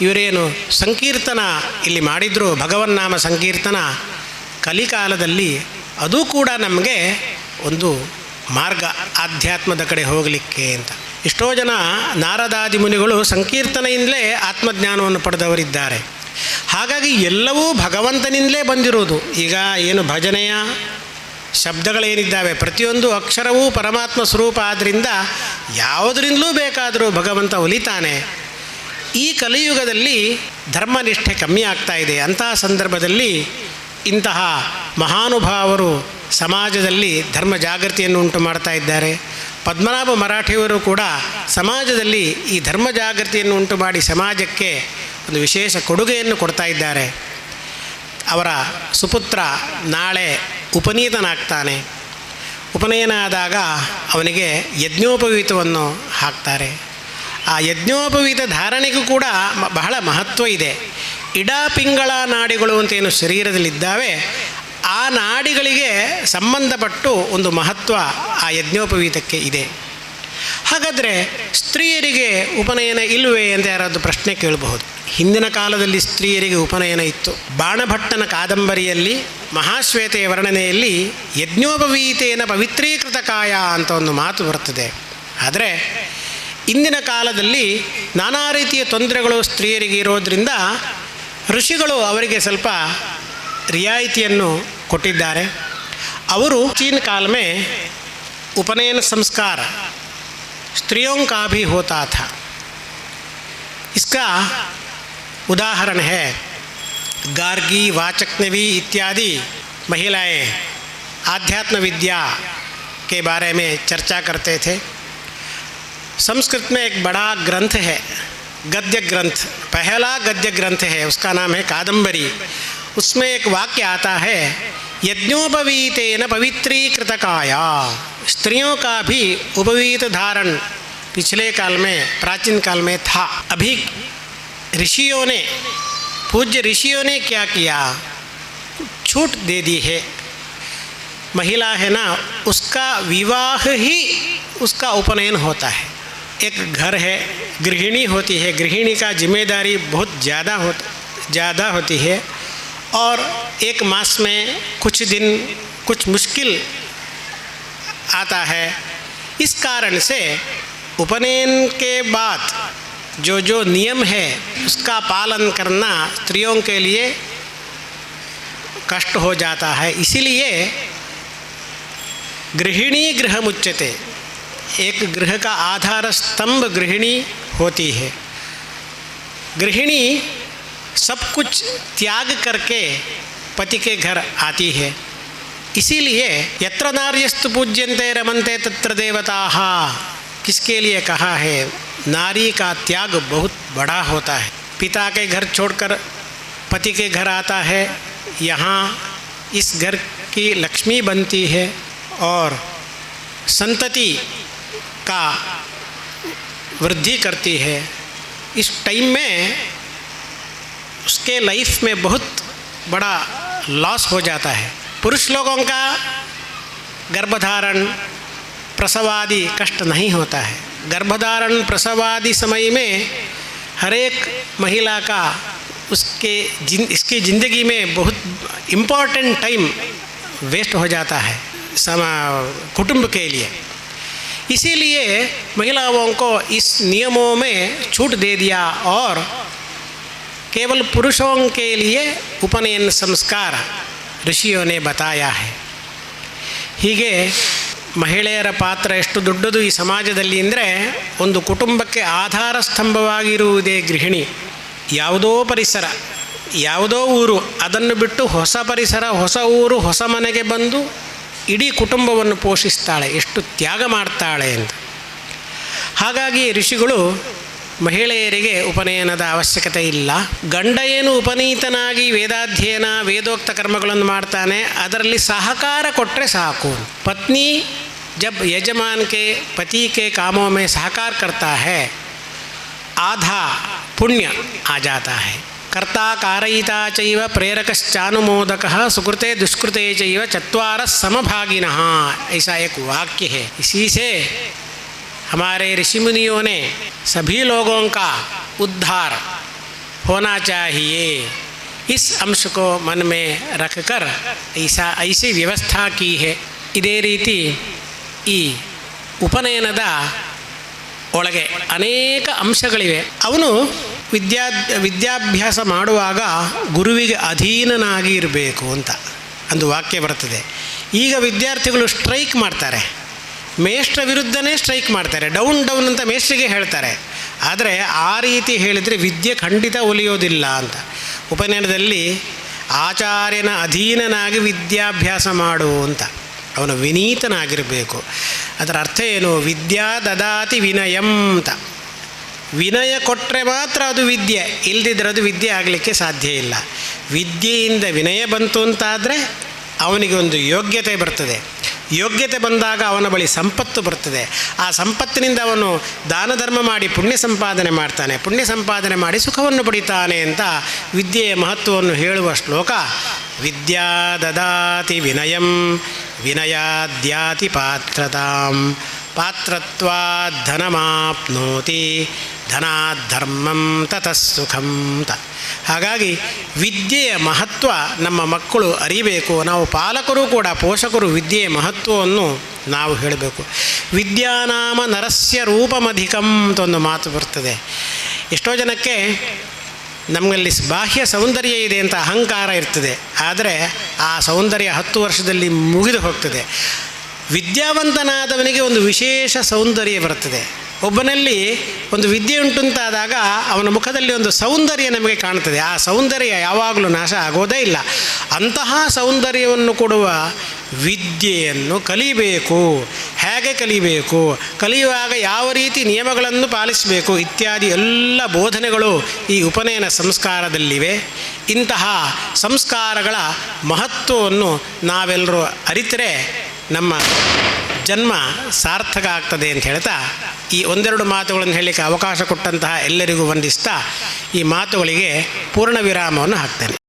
ಇವರೇನು ಸಂಕೀರ್ತನ ಇಲ್ಲಿ ಮಾಡಿದ್ರು, ಭಗವನ್ನಾಮ ಸಂಕೀರ್ತನ, ಕಲಿಕಾಲದಲ್ಲಿ ಅದು ಕೂಡ ನಮಗೆ ಒಂದು ಮಾರ್ಗ ಆಧ್ಯಾತ್ಮದ ಕಡೆ ಹೋಗಲಿಕ್ಕೆ ಅಂತ. ಎಷ್ಟೋ ಜನ ನಾರದಾದಿ ಮುನಿಗಳು ಸಂಕೀರ್ತನೆಯಿಂದಲೇ ಆತ್ಮಜ್ಞಾನವನ್ನು ಪಡೆದವರಿದ್ದಾರೆ. ಹಾಗಾಗಿ ಎಲ್ಲವೂ ಭಗವಂತನಿಂದಲೇ ಬಂದಿರುವುದು. ಈಗ ಏನು ಭಜನೆಯ ಶಬ್ದಗಳೇನಿದ್ದಾವೆ? ಪ್ರತಿಯೊಂದು ಅಕ್ಷರವೂ ಪರಮಾತ್ಮ ಸ್ವರೂಪ ಆದ್ದರಿಂದ ಯಾವುದರಿಂದಲೂ ಬೇಕಾದರೂ ಭಗವಂತ ಒಲಿತಾನೆ. ಈ ಕಲಿಯುಗದಲ್ಲಿ ಧರ್ಮನಿಷ್ಠೆ ಕಮ್ಮಿ ಆಗ್ತಾ ಇದೆ. ಅಂತಹ ಸಂದರ್ಭದಲ್ಲಿ ಇಂತಹ ಮಹಾನುಭಾವರು ಸಮಾಜದಲ್ಲಿ ಧರ್ಮ ಜಾಗೃತಿಯನ್ನು ಉಂಟು ಮಾಡ್ತಾ ಇದ್ದಾರೆ. ಪದ್ಮನಾಭ ಮರಾಠಿಯವರು ಕೂಡ ಸಮಾಜದಲ್ಲಿ ಈ ಧರ್ಮ ಜಾಗೃತಿಯನ್ನು ಉಂಟು ಮಾಡಿ ಸಮಾಜಕ್ಕೆ ಒಂದು ವಿಶೇಷ ಕೊಡುಗೆಯನ್ನು ಕೊಡ್ತಾ ಇದ್ದಾರೆ. ಅವರ ಸುಪುತ್ರ ನಾಳೆ ಉಪನೀತನಾಗ್ತಾನೆ. ಉಪನಯನ ಆದಾಗ ಅವನಿಗೆ ಯಜ್ಞೋಪವೀತವನ್ನು ಹಾಕ್ತಾರೆ. ಆ ಯಜ್ಞೋಪವೀತ ಧಾರಣೆಗೂ ಕೂಡ ಬಹಳ ಮಹತ್ವ ಇದೆ. ಇಡ ಪಿಂಗಳ ನಾಡಿಗಳು ಅಂತ ಏನು ಶರೀರದಲ್ಲಿದ್ದಾವೆ, ಆ ನಾಡಿಗಳಿಗೆ ಸಂಬಂಧಪಟ್ಟು ಒಂದು ಮಹತ್ವ ಆ ಯಜ್ಞೋಪವೀತಕ್ಕೆ ಇದೆ. ಹಾಗಾದರೆ ಸ್ತ್ರೀಯರಿಗೆ ಉಪನಯನ ಇಲ್ಲವೇ ಅಂತ ಯಾರಾದರೂ ಪ್ರಶ್ನೆ ಕೇಳಬಹುದು. ಹಿಂದಿನ ಕಾಲದಲ್ಲಿ ಸ್ತ್ರೀಯರಿಗೆ ಉಪನಯನ ಇತ್ತು. ಬಾಣಭಟ್ಟನ ಕಾದಂಬರಿಯಲ್ಲಿ, ಮಹಾಶ್ವೇತೆಯ ವರ್ಣನೆಯಲ್ಲಿ ಯಜ್ಞೋಪವೀತೇನ ಪವಿತ್ರೀಕೃತ ಕಾಯ ಅಂತ ಒಂದು ಮಾತು ಬರ್ತದೆ ಆದರೆ ಇಂದಿನ ಕಾಲದಲ್ಲಿ ನಾನಾ ರೀತಿಯ ತೊಂದರೆಗಳು ಸ್ತ್ರೀಯರಿಗೆ ಇರೋದರಿಂದ ಋಷಿಗಳು ಅವರಿಗೆ ಸ್ವಲ್ಪ ರಿಯಾಯಿತಿಯನ್ನು ಕೊಟ್ಟಿದ್ದಾರೆ. ಅವರು ಚೀನ ಕಾಲಮೇ ಉಪನಯನ ಸಂಸ್ಕಾರ स्त्रियों का भी होता था। इसका उदाहरण है, गार्गी वाचकनवी इत्यादि महिलाएँ आध्यात्म विद्या के बारे में चर्चा करते थे। संस्कृत में एक बड़ा ग्रंथ है, गद्य ग्रंथ, पहला गद्य ग्रंथ है, उसका नाम है कादंबरी। उसमें एक वाक्य आता है, यज्ञोपवीतेन पवित्रीकृत काया स्त्रियों का भी उपवीत धारण पिछले काल में, प्राचीन काल में था। अभी ऋषियों ने, पूज्य ऋषियों ने क्या किया? छूट दे दी है। महिला है ना, उसका विवाह ही उसका उपनयन होता है। एक घर है, गृहिणी होती है। गृहिणी का ज़िम्मेदारी बहुत ज़्यादा हो, ज़्यादा होती है। और एक मास में कुछ दिन, कुछ मुश्किल आता है। इस कारण से उपनयन के बाद जो जो नियम है, उसका पालन करना स्त्रियों के लिए कष्ट हो जाता है। इसीलिए गृहिणी गृह मुच्यते। एक गृह का आधार स्तंभ गृहिणी होती है। गृहिणी सब कुछ त्याग करके पति के घर आती है। इसीलिए यत्र नार्यस्तु पूज्यन्ते रमन्ते तत्र देवताः, किसके लिए कहा है? नारी का त्याग बहुत बड़ा होता है। पिता के घर छोड़कर पति के घर आता है, यहाँ इस घर की लक्ष्मी बनती है और संतति का वृद्धि करती है। इस टाइम में उसके लाइफ में बहुत बड़ा लॉस हो जाता है। पुरुष लोगों का गर्भधारण प्रसवादि कष्ट नहीं होता है। गर्भधारण प्रसवादि समय में हर एक महिला का उसके जिन, इसकी ज़िंदगी में बहुत इम्पोर्टेंट टाइम वेस्ट हो जाता है समा, कुटुंब के लिए। इसीलिए महिलाओं को इस नियमों में छूट दे दिया और केवल पुरुषों के लिए उपनयन संस्कार ಋಷಿಯೋ ಬತಾಯ ಹೇ. ಹೀಗೆ ಮಹಿಳೆಯರ ಪಾತ್ರ ಎಷ್ಟು ದೊಡ್ಡದು ಈ ಸಮಾಜದಲ್ಲಿ ಅಂದರೆ ಒಂದು ಕುಟುಂಬಕ್ಕೆ ಆಧಾರ ಸ್ತಂಭವಾಗಿರುವುದೇ ಗೃಹಿಣಿ. ಯಾವುದೋ ಪರಿಸರ, ಯಾವುದೋ ಊರು, ಅದನ್ನು ಬಿಟ್ಟು ಹೊಸ ಪರಿಸರ, ಹೊಸ ಊರು, ಹೊಸ ಮನೆಗೆ ಬಂದು ಇಡೀ ಕುಟುಂಬವನ್ನು ಪೋಷಿಸ್ತಾಳೆ, ಎಷ್ಟು ತ್ಯಾಗ ಮಾಡ್ತಾಳೆ ಅಂತ. ಹಾಗಾಗಿ ಋಷಿಗಳು ಮಹಿಳೆಯರಿಗೆ ಉಪನಯನದ ಅವಶ್ಯಕತೆ ಇಲ್ಲ. ಗಂಡ ಏನು ಉಪನೀತನಾಗಿ ವೇದಾಧ್ಯಯನ, ವೇದೋಕ್ತ ಕರ್ಮಗಳನ್ನು ಮಾಡ್ತಾನೆ, ಅದರಲ್ಲಿ ಸಹಕಾರ ಕೊಟ್ಟರೆ ಸಾಕು. ಪತ್ನಿ ಜಬ್ ಯಜಮಾನ್ಕೆ, ಪತಿಕೆ ಕಾಮೋಮೆ ಸಹಕಾರ ಕರ್ತಾ ಹೇ ಆಧಾ ಪುಣ್ಯ ಆ ಹೇ ಕರ್ತ ಕಾರಯಿತಾ ಚೈವ ಪ್ರೇರಕಶ್ಚಾನುಮೋದಕ ಸುಕೃತೆ ದುಷ್ಕೃತೆ ಚೈವ ಚತ್ವಾರ ಸಮಭಾಗಿನಃ. ಐಸಾ ಏಕ ವಾಕ್ಯ ಹೇ ಇಸೀಸೆ हमारे ऋषि मुनियों ने सभी लोगों का उद्धार होना चाहिए इस अंश को मन में रखकर ऐसा ऐसी व्यवस्था की है ಇದೇ ರೀತಿ ಈ ಉಪನಯನದ ಒಳಗೆ ಅನೇಕ ಅಂಶಗಳಿವೆ ಅವನು ವಿದ್ಯಾ ವಿದ್ಯಾಭ್ಯಾಸ ಮಾಡುವಾಗ ಗುರುವಿಗೆ ಅಧೀನನಾಗಿ ಇರಬೇಕು ಅಂತ ಒಂದು ವಾಕ್ಯ ಬರ್ತದೆ ಈಗ ವಿದ್ಯಾರ್ಥಿಗಳು ಸ್ಟ್ರೈಕ್ ಮಾಡ್ತಾರೆ ಮೇಷ್ಟ್ರ ವಿರುದ್ಧನೇ ಸ್ಟ್ರೈಕ್ ಮಾಡ್ತಾರೆ. ಡೌನ್ ಡೌನ್ ಅಂತ ಮೇಷ್ಟ್ರಿಗೆ ಹೇಳ್ತಾರೆ. ಆದರೆ ಆ ರೀತಿ ಹೇಳಿದರೆ ವಿದ್ಯೆ ಖಂಡಿತ ಒಲಿಯೋದಿಲ್ಲ ಅಂತ. ಉಪನಯನದಲ್ಲಿ ಆಚಾರ್ಯನ ಅಧೀನನಾಗಿ ವಿದ್ಯಾಭ್ಯಾಸ ಮಾಡು ಅಂತ. ಅವನು ವಿನೀತನಾಗಿರಬೇಕು. ಅದರ ಅರ್ಥ ಏನು? ವಿದ್ಯಾ ದದಾತಿ ವಿನಯಂ ಅಂತ. ವಿನಯ ಕೊಟ್ಟರೆ ಮಾತ್ರ ಅದು ವಿದ್ಯೆ. ಇಲ್ಲದಿದ್ದರೆ ಅದು ವಿದ್ಯೆ ಆಗಲಿಕ್ಕೆ ಸಾಧ್ಯ ಇಲ್ಲ. ವಿದ್ಯೆಯಿಂದ ವಿನಯ ಬಂತು ಅಂತಾದರೆ ಅವನಿಗೆ ಒಂದು ಯೋಗ್ಯತೆ ಬರ್ತದೆ. ಯೋಗ್ಯತೆ ಬಂದಾಗ ಅವನ ಬಳಿ ಸಂಪತ್ತು ಬರ್ತದೆ ಆ ಸಂಪತ್ತಿನಿಂದ ಅವನು ದಾನ ಧರ್ಮ ಮಾಡಿ ಪುಣ್ಯ ಸಂಪಾದನೆ ಮಾಡ್ತಾನೆ. ಪುಣ್ಯ ಸಂಪಾದನೆ ಮಾಡಿ ಸುಖವನ್ನು ಪಡಿತಾನೆ ಅಂತ ವಿದ್ಯೆಯ ಮಹತ್ವವನ್ನು ಹೇಳುವ ಶ್ಲೋಕ. ವಿದ್ಯಾ ದದಾತಿ ವಿನಯಂ, ವಿನಯಾದ್ಯಾತಿ ಪಾತ್ರತಾಂ. ಪಾತ್ರತ್ವಾದ್ ಧನಾಧರ್ಮಂ ತತಃ ಅಂತ ಹಾಗಾಗಿ ವಿದ್ಯೆಯ ಮಹತ್ವ ನಮ್ಮ ಮಕ್ಕಳು ಅರಿಬೇಕು, ನಾವು ಪಾಲಕರು ಕೂಡ ಪೋಷಕರು ವಿದ್ಯೆಯ ಮಹತ್ವವನ್ನು ನಾವು ಹೇಳಬೇಕು. ವಿದ್ಯಾನಾಮ ನರಸ್ಯ ರೂಪಮಧಿಕಂ ಅಂತ ಒಂದು ಮಾತು ಬರ್ತದೆ. ಎಷ್ಟೋ ಜನಕ್ಕೆ ನಮ್ಮಲ್ಲಿ ಬಾಹ್ಯ ಸೌಂದರ್ಯ ಇದೆ ಅಂತ ಅಹಂಕಾರ ಇರ್ತದೆ, ಆದರೆ ಆ ಸೌಂದರ್ಯ ಹತ್ತು ವರ್ಷದಲ್ಲಿ ಮುಗಿದು ಹೋಗ್ತದೆ. ವಿದ್ಯಾವಂತನಾದವನಿಗೆ ಒಂದು ವಿಶೇಷ ಸೌಂದರ್ಯ ಬರುತ್ತದೆ. ಒಬ್ಬನಲ್ಲಿ ಒಂದು ವಿದ್ಯೆ ಉಂಟುಂತಾದಾಗ ಅವನ ಮುಖದಲ್ಲಿ ಒಂದು ಸೌಂದರ್ಯ ನಮಗೆ ಕಾಣ್ತದೆ ಆ ಸೌಂದರ್ಯ ಯಾವಾಗಲೂ ನಾಶ ಆಗೋದೇ ಇಲ್ಲ. ಅಂತಹ ಸೌಂದರ್ಯವನ್ನು ಕೊಡುವ ವಿದ್ಯೆಯನ್ನು ಕಲಿಬೇಕು. ಹೇಗೆ ಕಲಿಬೇಕು? ಕಲಿಯುವಾಗ ಯಾವ ರೀತಿ ನಿಯಮಗಳನ್ನು ಪಾಲಿಸಬೇಕು? ಇತ್ಯಾದಿ ಎಲ್ಲ ಬೋಧನೆಗಳು ಈ ಉಪನಯನ ಸಂಸ್ಕಾರದಲ್ಲಿವೆ. ಇಂತಹ ಸಂಸ್ಕಾರಗಳ ಮಹತ್ವವನ್ನು ನಾವೆಲ್ಲರೂ ಅರಿತರೆ ನಮ್ಮ ಜನ್ಮ ಸಾರ್ಥಕ ಆಗ್ತದೆ ಅಂತ ಹೇಳ್ತಾ ಈ ಒಂದೆರಡು ಮಾತುಗಳನ್ನು ಹೇಳಲಿಕ್ಕೆ ಅವಕಾಶ ಕೊಟ್ಟಂತಹ ಎಲ್ಲರಿಗೂ ವಂದಿಸ್ತಾ ಈ ಮಾತುಗಳಿಗೆ ಪೂರ್ಣ ವಿರಾಮವನ್ನು ಹಾಕ್ತೇನೆ.